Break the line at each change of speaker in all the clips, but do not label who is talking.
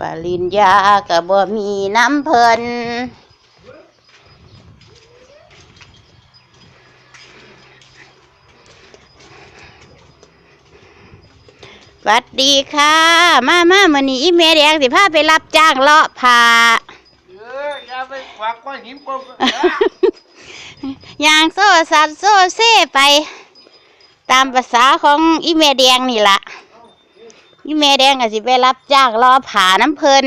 ปริญญาก็บ่มีน้ำเพิ่นสวัสดีค่ะ มามามื้อนี้อีเมแดงสิพาไปรับจ้างเลาะผ้า
เอออย่าไปฝากก้อนหินปม
ย่างโซ่สัตว์โซ่เซ่ไป ตามภาษาของอีเมแดงนี่ละ อีเมแดงก็สิไปรับจ้างรอผ่าน้ำเพลิน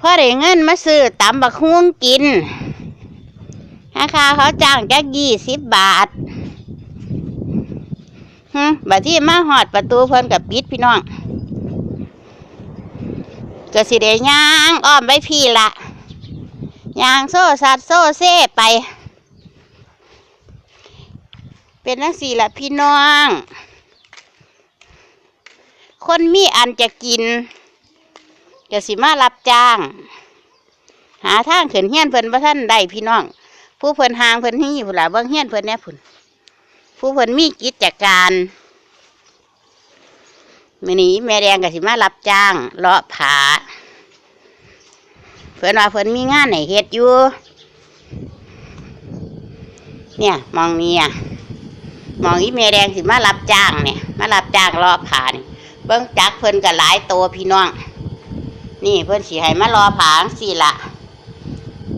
พอได้เงินมาซื้อตำบักฮุ้งกินราคาเขาจ้างจักยี่สิบบาทฮึบัดที่มาหอดประตูเพิ่นกับปิดพี่น้องก็สิได้ย่างอ้อมไปพี่ละย่างโซ่สัตว์โซ่เซ่ไป เป็นนักสี่ละพี่น้อง คนมีอันจะกินจะสิมารับจ้าง หาทางเขินเฮียนเพิ่นบ่ท่านได้พี่น้อง ผู้เพิ่นหางเพิ่นนี่ผู้หลาเบิ่งเฮียนเพิ่นแน่พุ่นผู้เพิ่นมีกิจการมื้อนี้แม่แดงก็สิมารับจ้างเลาะผาเพิ่นว่าเพิ่นมีงานให้เฮ็ดอยู่ เนี่ย มองนี่อะมองอีเมแดงสิมารับจ้างเนี่ย มารับจ้างรอผ่านี่ เบิ้งจักเพิ่นก็หลายตัวพี่น้อง นี่เพิ่นสิให้มารอผางสี่ละ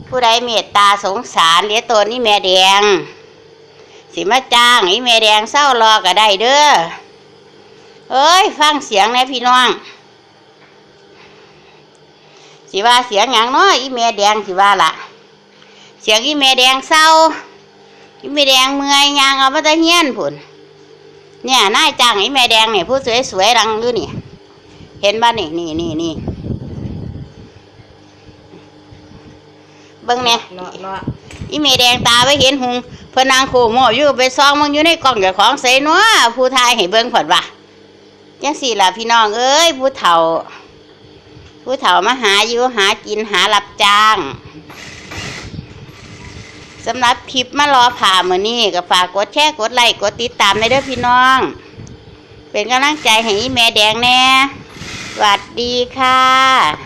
ผู้ใดเมตตาสงสารเลี้ยตัวนี่แม่แดง สิมาจ้างอีแม่แดงเศร้ารอก็ได้เด้อเอ้ย ฟังเสียงนะพี่น้อง สิว่าเสียงอย่างน้อยอีแม่แดงสิว่าละเสียงอีแม่แดงเศร้าอีแม่แดงเมื่อยยางเอามาตะเฮียนผุน เนี่ยนายจ้างอีแม่แดงเนี่ยผู้สวยๆรังอยู่นี่ เห็นบ้านี่นี่นี่นี่เบิ่งเนี่ย
เลาะเลาะ
อีแม่แดงตาไปเห็นหุงเพนนางโคหมออยู่ไปซองมึงอยู่ในกล่องเจ้าของใส่นัวผู้ทายให้เบิ่งผดว่าจังสี่ล่ะพี่น้อง เอ้ยผู้เฒ่า ผู้เฒ่ามาหาอยู่หากินหารับจ้าง สำหรับคลิปมารอผ่ามือนี่ก็ฝากกดแชร์กดไลค์กดติดตามในเด้อพี่น้อง เป็นกำลังใจให้แม่แดงแน่สวัสดีค่ะ